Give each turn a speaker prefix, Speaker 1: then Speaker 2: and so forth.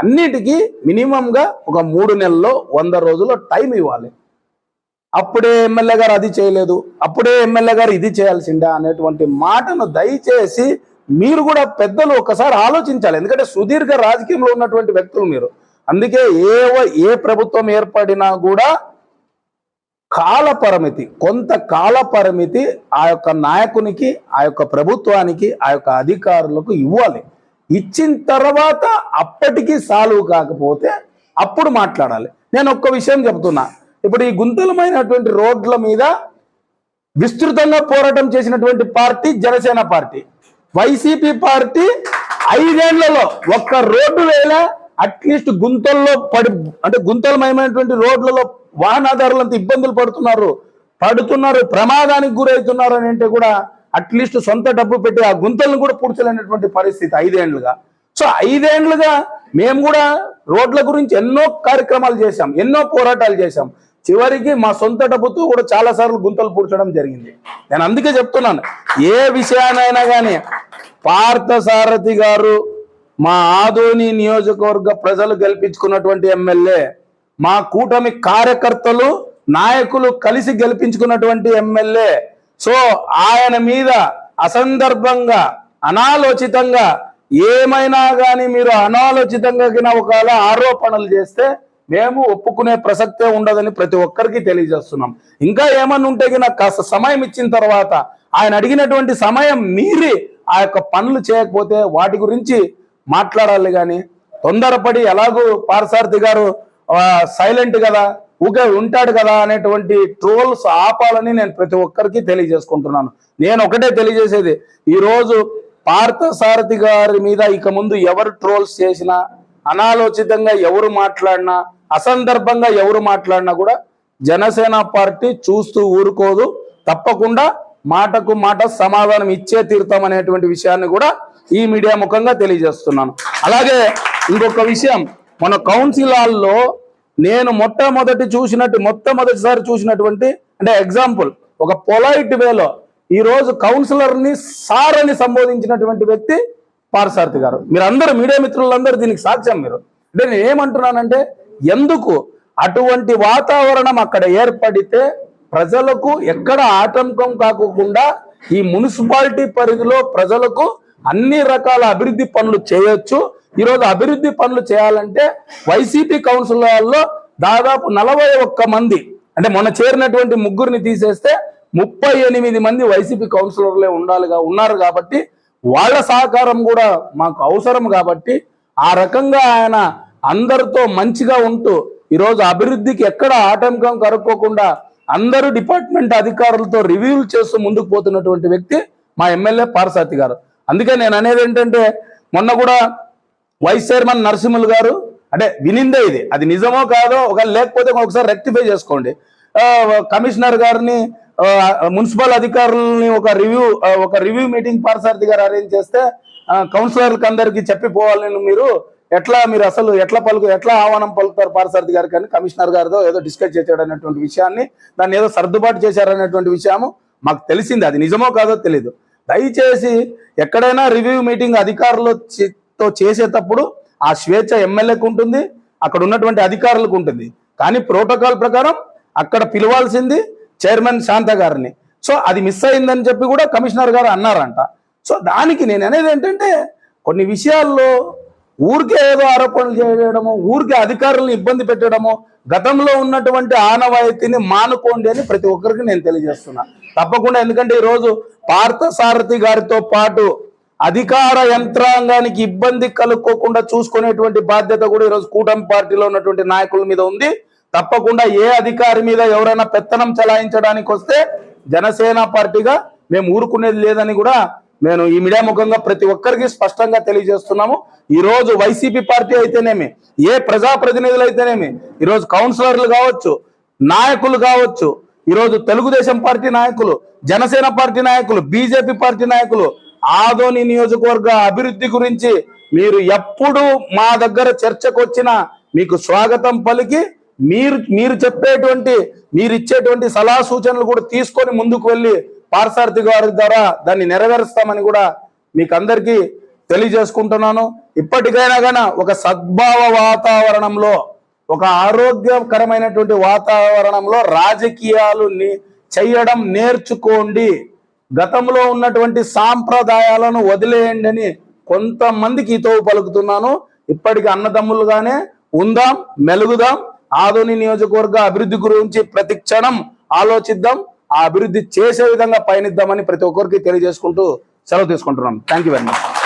Speaker 1: అన్నిటికీ మినిమంగా ఒక మూడు నెలల్లో వంద రోజుల్లో టైం ఇవ్వాలి. అప్పుడే ఎమ్మెల్యే గారు అది చేయలేదు అప్పుడే ఎమ్మెల్యే గారు ఇది చేయాల్సిందా అనేటువంటి మాటను దయచేసి మీరు కూడా పెద్దలు ఒకసారి ఆలోచించాలి. ఎందుకంటే సుదీర్ఘ రాజకీయంలో ఉన్నటువంటి వ్యక్తులు మీరు. అందుకే ఏ ఏ ప్రభుత్వం ఏర్పడినా కూడా కాల పరిమితి కొంత కాల పరిమితి ఆ యొక్క నాయకునికి ఆ యొక్క ప్రభుత్వానికి ఆ యొక్క అధికారులకు ఇవ్వాలి. ఇచ్చిన తర్వాత అప్పటికి సాల్వ్ కాకపోతే అప్పుడు మాట్లాడాలి. నేను ఒక్క విషయం చెప్తున్నా. ఇప్పుడు ఈ గుంతలమైనటువంటి రోడ్ల మీద విస్తృతంగా పోరాటం చేసినటువంటి party Janasena party. YCP party ఐదేళ్ళలో ఒక్క రోడ్డు వేళ అట్లీస్ట్ గుంతల్లో పడి అంటే గుంతలమయమైనటువంటి రోడ్లలో వాహనాదారులంతా ఇబ్బందులు పడుతున్నారు పడుతున్నారు ప్రమాదానికి గురవుతున్నారు అని అంటే కూడా అట్లీస్ట్ సొంత డబ్బు పెట్టి ఆ గుంతలను కూడా పూడ్చలేనటువంటి పరిస్థితి ఐదేండ్లుగా. సో ఐదేండ్లుగా మేము కూడా రోడ్ల గురించి ఎన్నో కార్యక్రమాలు చేశాం ఎన్నో పోరాటాలు చేశాం. చివరికి మా సొంత డబ్బుతో కూడా చాలా సార్లు గుంతలు పూడ్చడం జరిగింది. నేను అందుకే చెప్తున్నాను ఏ విషయానైనా కానీ పార్థసారథి గారు మా ఆదోని నియోజకవర్గ ప్రజలు గెలిపించుకున్నటువంటి ఎమ్మెల్యే మా కూటమి కార్యకర్తలు నాయకులు కలిసి గెలిపించుకున్నటువంటి ఎమ్మెల్యే సో ఆయన మీద అసందర్భంగా అనాలోచితంగా ఏమైనా కానీ మీరు అనాలోచితంగా గిన ఒకవేళ ఆరోపణలు చేస్తే మేము ఒప్పుకునే ప్రసక్తే ఉండదని ప్రతి ఒక్కరికి తెలియజేస్తున్నాం. ఇంకా ఏమన్నా ఉంటే గిన కాస్త సమయం ఇచ్చిన తర్వాత ఆయన అడిగినటువంటి సమయం మీరి ఆ యొక్క పనులు చేయకపోతే వాటి గురించి మాట్లాడాలి కానీ తొందరపడి ఎలాగూ పారసారథి గారు సైలెంట్ కదా. ఊకే ఉంటాడు కదా అనేటువంటి ట్రోల్స్ ఆపాలని నేను ప్రతి ఒక్కరికి తెలియజేసుకుంటున్నాను. నేను ఒకటే తెలియజేసేది. ఈరోజు పార్థసారథి గారి మీద ఇక ముందు ఎవరు ట్రోల్స్ చేసినా అనాలోచితంగా ఎవరు మాట్లాడినా అసందర్భంగా ఎవరు మాట్లాడినా కూడా జనసేన పార్టీ చూస్తూ ఊరుకోదు. తప్పకుండా మాటకు మాట సమాధానం ఇచ్చే తీరుతాం అనేటువంటి విషయాన్ని కూడా ఈ మీడియా ముఖంగా తెలియజేస్తున్నాను. అలాగే ఇంకొక విషయం మన కౌన్సిల్ హాల్లో నేను మొట్టమొదటి చూసినట్టు మొట్టమొదటిసారి చూసినటువంటి అంటే ఎగ్జాంపుల్ ఒక పొలైట్ వేలో ఈరోజు కౌన్సిలర్ని సార్ అని సంబోధించినటువంటి వ్యక్తి పారసారథి గారు. మీరు మీడియా మిత్రులందరూ దీనికి సాక్ష్యం మీరు. అంటే నేను ఏమంటున్నానంటే ఎందుకు అటువంటి వాతావరణం అక్కడ ఏర్పడితే ప్రజలకు ఎక్కడ ఆటంకం కాకుండా ఈ మున్సిపాలిటీ పరిధిలో ప్రజలకు అన్ని రకాల అభివృద్ధి పనులు చేయొచ్చు ఈరోజు అభివృద్ధి పనులు చేయాలంటే వైసీపీ కౌన్సిలర్లో దాదాపు నలభై ఒక్క మంది అంటే మొన్న చేరినటువంటి ముగ్గురిని తీసేస్తే ముప్పై ఎనిమిది మంది వైసీపీ కౌన్సిలర్లే ఉండాలిగా ఉన్నారు కాబట్టి వాళ్ళ సహకారం కూడా మాకు అవసరం కాబట్టి ఆ రకంగా ఆయన అందరితో మంచిగా ఉంటూ ఈరోజు అభివృద్ధికి ఎక్కడ ఆటంకం కరుక్కోకుండా అందరూ డిపార్ట్మెంట్ అధికారులతో రివ్యూలు చేస్తూ ముందుకు పోతున్నటువంటి వ్యక్తి మా ఎమ్మెల్యే పారసాతి గారు. అందుకే నేను అనేది ఏంటంటే మొన్న కూడా వైస్ చైర్మన్ నరసింహులు గారు అంటే వినిందే ఇది. అది నిజమో కాదో ఒక లేకపోతే ఒకసారి రెక్టిఫై చేసుకోండి. కమిషనర్ గారిని మున్సిపల్ అధికారులని ఒక రివ్యూ ఒక రివ్యూ మీటింగ్ పార్సార్థి గారు అరేంజ్ చేస్తే కౌన్సిలర్లకు అందరికీ చెప్పిపోవాలని మీరు ఎట్లా మీరు అసలు ఎట్లా పలుకు ఎట్లా ఆహ్వానం పలుకుతారు పార్సార్థి గారికి అని కమిషనర్ గారితో ఏదో డిస్కస్ చేశాడు అనేటువంటి విషయాన్ని దాన్ని ఏదో సర్దుబాటు చేశారనేటువంటి విషయము మాకు తెలిసింది. అది నిజమో కాదో తెలియదు దయచేసి ఎక్కడైనా రివ్యూ మీటింగ్ అధికారులు తో చేసేటప్పుడు ఆ స్వేచ్ఛ ఎమ్మెల్యేకు ఉంటుంది అక్కడ ఉన్నటువంటి అధికారులకు ఉంటుంది. కానీ ప్రోటోకాల్ ప్రకారం అక్కడ పిలవాల్సింది చైర్మన్ శాంత గారిని. సో అది మిస్ అయిందని చెప్పి కూడా కమిషనర్ గారు అన్నారంట. సో దానికి నేను అనేది ఏంటంటే కొన్ని విషయాల్లో ఊరికే ఏదో ఆరోపణలు చేయడము ఊరికే అధికారులను ఇబ్బంది పెట్టడము గతంలో ఉన్నటువంటి ఆనవాయితీని మానుకోండి అని ప్రతి ఒక్కరికి నేను తెలియజేస్తున్నా. తప్పకుండా ఎందుకంటే ఈరోజు పార్థసారథి గారితో పాటు అధికార యంత్రాంగానికి ఇబ్బంది కలుక్కోకుండా చూసుకునేటువంటి బాధ్యత కూడా ఈరోజు కూటమి పార్టీలో ఉన్నటువంటి నాయకుల మీద ఉంది. తప్పకుండా ఏ అధికారి మీద ఎవరైనా పెత్తనం చలాయించడానికి వస్తే జనసేన పార్టీగా మేము ఊరుకునేది లేదని కూడా నేను ఈ మీడియా ముఖంగా ప్రతి ఒక్కరికి స్పష్టంగా తెలియజేస్తున్నాము. ఈరోజు వైసీపీ పార్టీ అయితేనేమి ఏ ప్రజాప్రతినిధులు అయితేనేమి ఈరోజు కౌన్సిలర్లు కావచ్చు నాయకులు కావచ్చు ఈరోజు తెలుగుదేశం పార్టీ నాయకులు జనసేన పార్టీ నాయకులు బీజేపీ పార్టీ నాయకులు ఆదోని నియోజకవర్గ అభివృద్ధి గురించి మీరు ఎప్పుడు మా దగ్గర చర్చకు వచ్చినా మీకు స్వాగతం పలికి మీరు మీరు చెప్పేటువంటి మీరు ఇచ్చేటువంటి సలహా సూచనలు కూడా తీసుకొని ముందుకు వెళ్ళి పార్సారథి గారి ద్వారా దాన్ని నెరవేరుస్తామని కూడా మీకు అందరికీ తెలియజేసుకుంటున్నాను. ఇప్పటికైనా కానీ ఒక సద్భావ వాతావరణంలో ఒక ఆరోగ్యకరమైనటువంటి వాతావరణంలో రాజకీయాలు చేయడం నేర్చుకోండి. గతంలో ఉన్నటువంటి సాంప్రదాయాలను వదిలేయండి అని కొంతమందికి ఇతో పలుకుతున్నాను. ఇప్పటికి అన్నదమ్ములుగానే ఉందాం మెలుగుదాం. ఆదోని నియోజకవర్గ అభివృద్ధి గురించి ప్రతి క్షణం ఆలోచిద్దాం. ఆ అభివృద్ధి చేసే విధంగా పయనిద్దామని ప్రతి ఒక్కరికి తెలియజేసుకుంటూ సెలవు తీసుకుంటున్నాం థ్యాంక్ యూ వెరీ మచ్